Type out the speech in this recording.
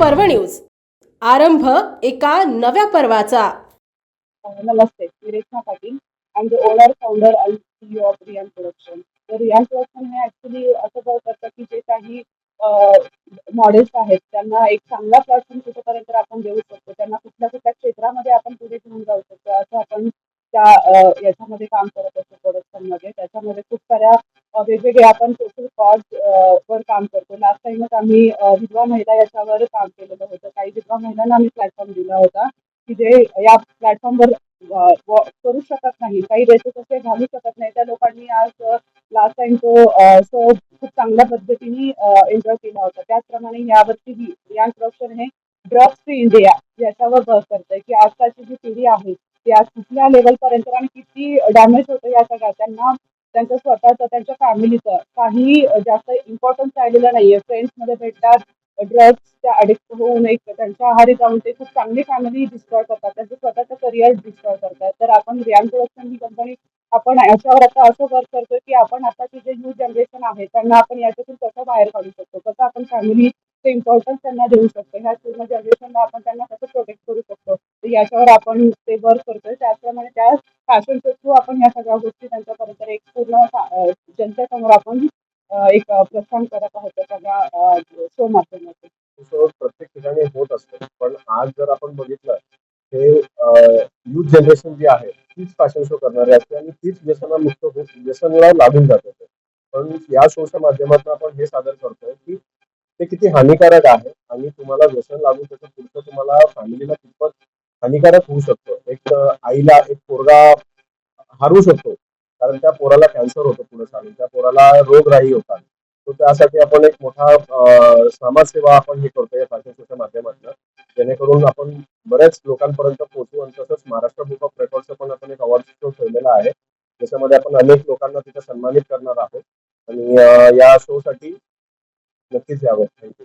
पर्व न्यूज. आरंभ एका नव्या पर्वाचा. नमस्ते मी Rekha Patil. I the owner founder आणि सीईओ ऑफ रियान प्रोडक्शन तर रियान प्रोडक्शन हे ऍक्च्युली असं काय करतं की जे काही मॉडेल्स आहेत त्यांना एक चांगला प्लॅटफॉर्म कुठेपर्यंत आपण देऊ शकतो त्यांना कुठल्या कुठल्या क्षेत्रामध्ये आपण पुढे घेऊन जाऊ शकतो असं आपण त्या याच्यामध्ये काम करत असतो प्रोडक्शनमध्ये त्याच्यामध्ये खूप साऱ्या वेगवेगळे आपण सोशल कॉज वर काम करतो. लास्ट टाइमच आम्ही विधवा महिला याच्यावर काम केलेलं होतं. काही विधवा महिलांना आम्ही प्लॅटफॉर्म दिला होता की जे या प्लॅटफॉर्मवर करू शकत नाही. काही रेसेस असे घालू शकत नाही. त्या लोकांनी आज लास्ट टाइम तो शो खूप चांगल्या पद्धतीने एन्जॉय केला होता. त्याचप्रमाणे यावरती या प्रोडक्शन हे ड्रग्स फ्री इंडिया याच्यावर भर करतंय की आजकालची जी पिढी आहे ती आज कुठल्या लेवलपर्यंत आणि किती डॅमेज होतं या सगळ्या त्यांना त्यांचं स्वतःचं त्यांच्या फॅमिलीचं. काही जास्त इम्पॉर्टन्स राहिलेलं नाहीये. फ्रेंड्समध्ये भेटतात ड्रग्सच्या अडिक्ट होऊन एक त्यांच्या आहारी जाऊन ते खूप चांगली फॅमिली डिस्ट्रॉय करतात. त्यांचं स्वतःचं करिअर डिस्ट्रॉय करतात. तर आपण रियान प्रोडक्शन ही कंपनी आपण याच्यावर आता असं वर्क करतोय की आपण आता जे न्यू जनरेशन आहे त्यांना आपण याच्यातून कसं बाहेर काढू शकतो? कसं आपण फॅमिली इम्पॉर्टन्स त्यांना देऊ शकतो? ह्या पूर्ण जनरेशनला आपण त्यांना कसं प्रोटेक्ट करू शकतो? याच्यावर आपण ते वर्क करतोय. त्याचप्रमाणे त्या फॅशनच्या थ्रू आपण ह्या सगळ्या गोष्टी त्यांच्यापर्यंत एक पूर्ण जनतेसमोर आपण एक प्रस्थान करत आहोत त्या सगळ्या शो माध्यमातून. प्रत्येक ठिकाणी होत असतो. पण आज जर आपण बघितलं हे युथ जनरेशन जी आहे तीच फॅशन शो करणारी असते आणि तीच व्यसना मुक्त होत व्यसनाला लागून जात होते पण या शोच्या माध्यमातून आपण हे सादर करतोय की ते किती हानिकारक आहे आणि तुम्हाला व्यसन लागून त्याचं पुढचं तुम्हाला फॅमिलीला कितपत हानिकारक होऊ शकतो. एक आईला एक पोरगा हारू शकतो. कारण त्या पोराला कॅन्सर होतो पुढे चालून. त्या पोराला रोगराई होतात तर त्यासाठी आपण एक मोठा समाजसेवा आपण हे करतो फॅशन शोच्या माध्यमातून. जेणेकरून आपण बऱ्याच लोकांपर्यंत पोहोचू आणि तसंच महाराष्ट्र बुक ऑफ रेकॉर्डचं पण आपण एक अवॉर्ड शो ठेवलेला आहे. त्याच्यामध्ये आपण अनेक लोकांना तिथे सन्मानित करणार आहोत. आणि या शो साठी नक्कीच यावं. थँक्यू